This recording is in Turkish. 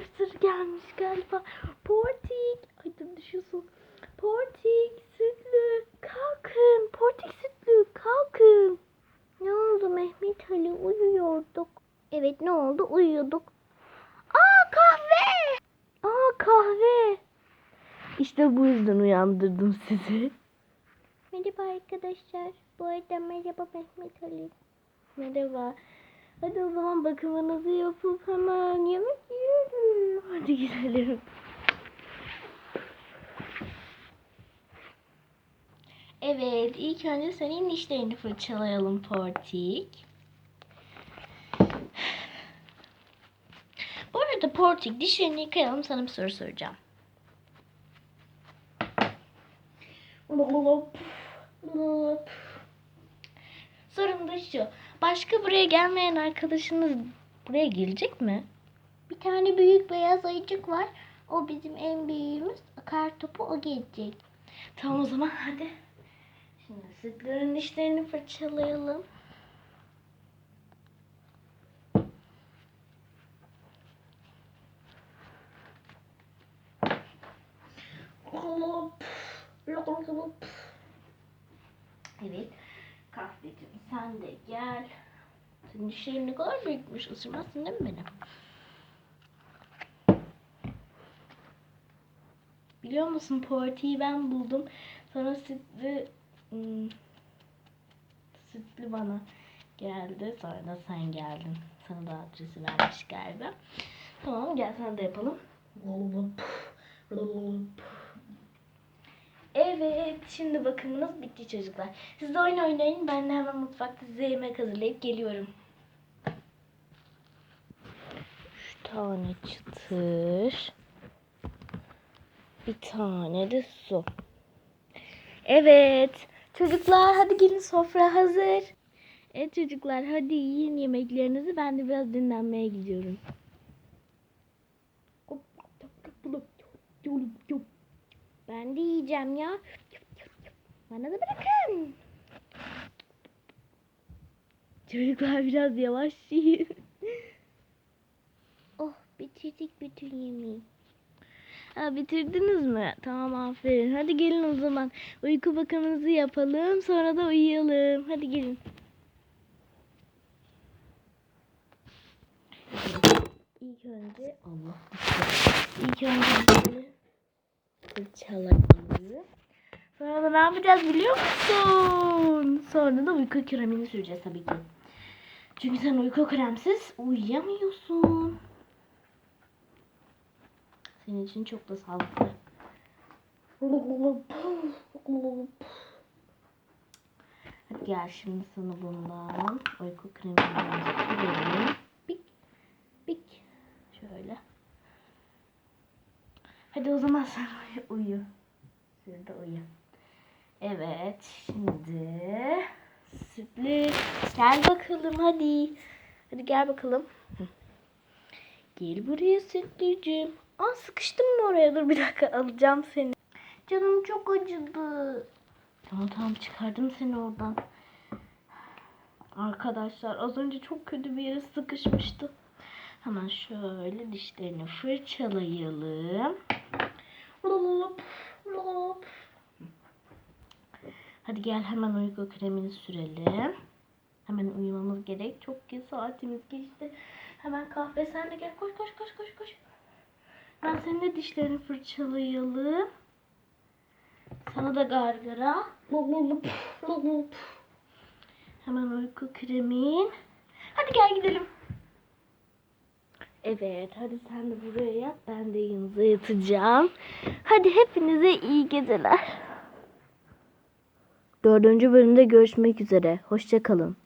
misafir gelmiş galiba. Portik. Ay dur düşüyorsun. Portik sütlü kalkın. Portik sütlü kalkın. Ne oldu Mehmet Ali uyuyorduk. Evet ne oldu uyuyorduk. Aa kahve. Aa kahve. İşte bu yüzden uyandırdım sizi. Merhaba arkadaşlar. Bu arada merhaba Mehmet Ali. Merhaba. Hadi o zaman bakımınızı yapıp hemen yemek yiyelim. Hadi gidelim. Evet, ilk önce senin dişlerini fırçalayalım Portik. Bu arada Portik dişlerini yıkayalım sana bir soru soracağım. Lop, lop. Şu. Başka buraya gelmeyen arkadaşınız buraya gelecek mi? Bir tane büyük beyaz ayıcık var. O bizim en büyüğümüz. Akar topu o gelecek. Tamam o zaman hadi. Şimdi sütlerin dişlerini fırçalayalım. Evet. Kahveciğim sen de gel. Senin dişlerin ne kadar büyükmüş. Isırmazsın değil mi beni? Biliyor musun Porti'yi ben buldum. Sonra sütlü hmm, sütlü bana geldi. Sonra da sen geldin. Sana da adresi vermiş galiba. Tamam gel sana da yapalım. Evet, şimdi bakımınız bitti çocuklar. Siz de oyun oynayın. Ben de hemen mutfakta size yemek hazırlayıp geliyorum. Üç tane çıtır. Bir tane de su. Evet. Çocuklar hadi gelin sofra hazır. Evet çocuklar hadi yiyin yemeklerinizi. Ben de biraz dinlenmeye gidiyorum. Ben de yiyeceğim ya. Bana da bırakın. Çocuklar biraz yavaş yiyin. oh bitirdik bütün yemeği. Ha, bitirdiniz mi? Tamam aferin. Hadi gelin o zaman. Uyku bakımınızı yapalım. Sonra da uyuyalım. Hadi gelin. İlk önce Allah İlk önce fırçalayalım. Sonra da ne yapacağız biliyor musun? Sonra da uyku kremini süreceğiz tabii ki. Çünkü sen uyku kremsiz uyuyamıyorsun. Senin için çok da sağlıklı. Hadi gel şimdi sana bundan uyku kreminden sürelim. Pik pik. Şöyle. Hadi o zaman sen uyu. Siz de uyu. Evet şimdi sütlü. Gel bakalım hadi. Hadi gel bakalım. Gel buraya sütlücüğüm. Aa sıkıştın mı oraya? Dur bir dakika alacağım seni. Canım çok acıdı. Tamam tamam çıkardım seni oradan. Arkadaşlar az önce çok kötü bir yere sıkışmıştı. Hemen şöyle dişlerini fırçalayalım. Hadi gel hemen uyku kremini sürelim. Hemen uyumamız gerek. Çok geç saatimiz geçti. Hemen kahve sen de gel. Koş koş koş koş koş. Ben senin de dişlerini fırçalayalım. Sana da gargara. Hemen uyku kremin. Hadi gel gidelim. Evet hadi sen de buraya yat. Ben de yanınıza yatacağım. Hadi hepinize iyi geceler. Dördüncü bölümde görüşmek üzere. Hoşçakalın.